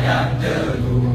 yang tertua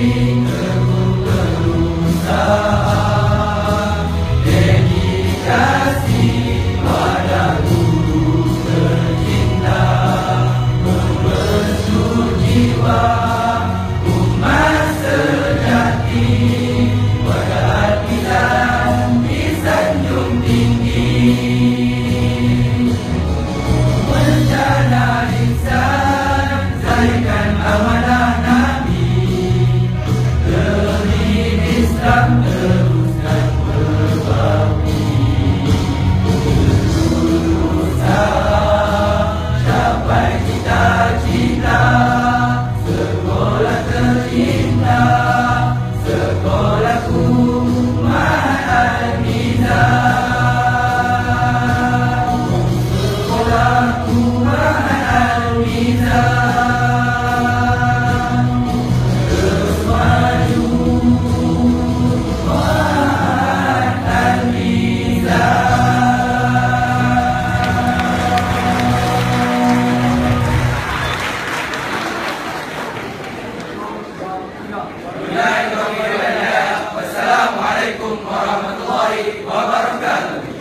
Amen. عليه وبركاته